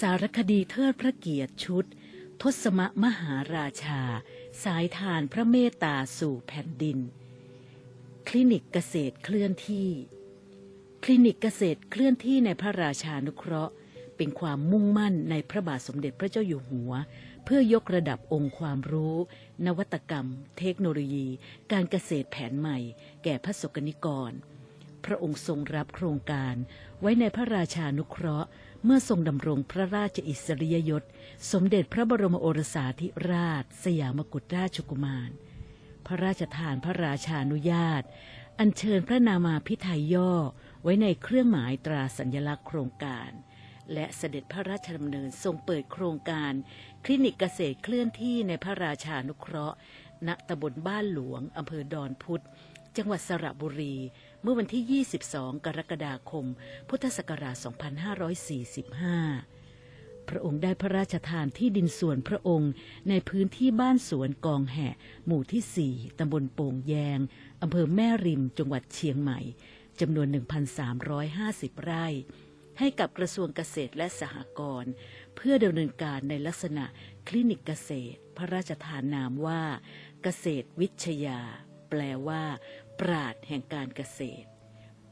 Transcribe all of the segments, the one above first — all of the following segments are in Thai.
สารคดีเทิดพระเกียรติชุด ทศมมหาราชา สายทานพระเมตตาสู่แผ่นดิน คลินิกเกษตรเคลื่อนที่ คลินิกเกษตรเคลื่อนที่ในพระราชานุเคราะห์ เป็นความมุ่งมั่นในพระบาทสมเด็จพระเจ้าอยู่หัว เพื่อยกระดับองค์ความรู้ นวัตกรรม เทคโนโลยี การเกษตรแผนใหม่ แก่พระสกนิกร ระองค์ทรงรับโครงการไว้ในพระราชานุเคราะห์ เมื่อทรงดำรงพระราชอิสริยยศ สมเด็จพระบรมโอรสาธิราช สยามกุฎราชกุมาร พระราชทานพระราชานุญาต อัญเชิญพระนามาพิไทยย่อไว้ในเครื่องหมายตราสัญลักษณ์โครงการ และเสด็จพระราชดำเนินทรงเปิดโครงการ คลินิกเกษตรเคลื่อนที่ในพระราชานุเคราะห์ณตำบลบ้านหลวงอำเภอดอนพุธ จังหวัดสระบุรี เมื่อวันที่ 22 กรกฎาคม พุทธศักราช 2545 พระองค์ได้พระราชทานที่ดินส่วนพระองค์ในพื้นที่บ้านสวนกองแหะหมู่ที่ 4 ตำบลโป่งแยง อำเภอแม่ริม จังหวัดเชียงใหม่ จำนวน 1,350 ไร่ ให้กับกระทรวงเกษตรและสหกรณ์เพื่อดำเนินการในลักษณะคลินิกเกษตร พระราชทานนามว่า เกษตรวิชยาแปลว่า ปราดแห่งการเกษตร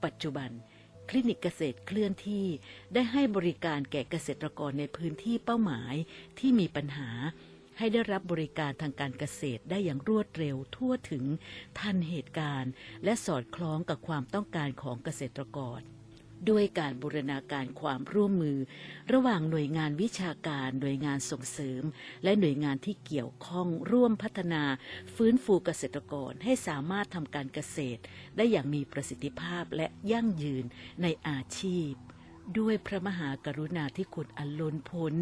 ปัจจุบัน คลินิกเกษตรเคลื่อนที่ได้ให้บริการแก่เกษตรกรในพื้นที่เป้าหมายที่มีปัญหา ให้ได้รับบริการทางการเกษตรได้อย่างรวดเร็วทั่วถึงทันเหตุการณ์ และสอดคล้องกับความต้องการของเกษตรกร ด้วยการบูรณาการความร่วมมือ ระหว่างหน่วยงานวิชาการ หน่วยงานส่งเสริม และหน่วยงานที่เกี่ยวข้องร่วมพัฒนา ฟื้นฟูเกษตรกรให้สามารถทำการเกษตร ได้อย่างมีประสิทธิภาพและยั่งยืนในอาชีพด้วยพระมหากรุณาธิคุณอันล้นพ้น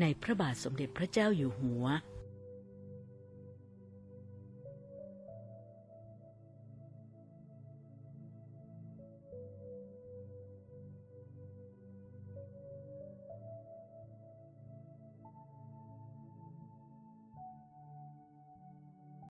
ในพระบาทสมเด็จพระเจ้าอยู่หัว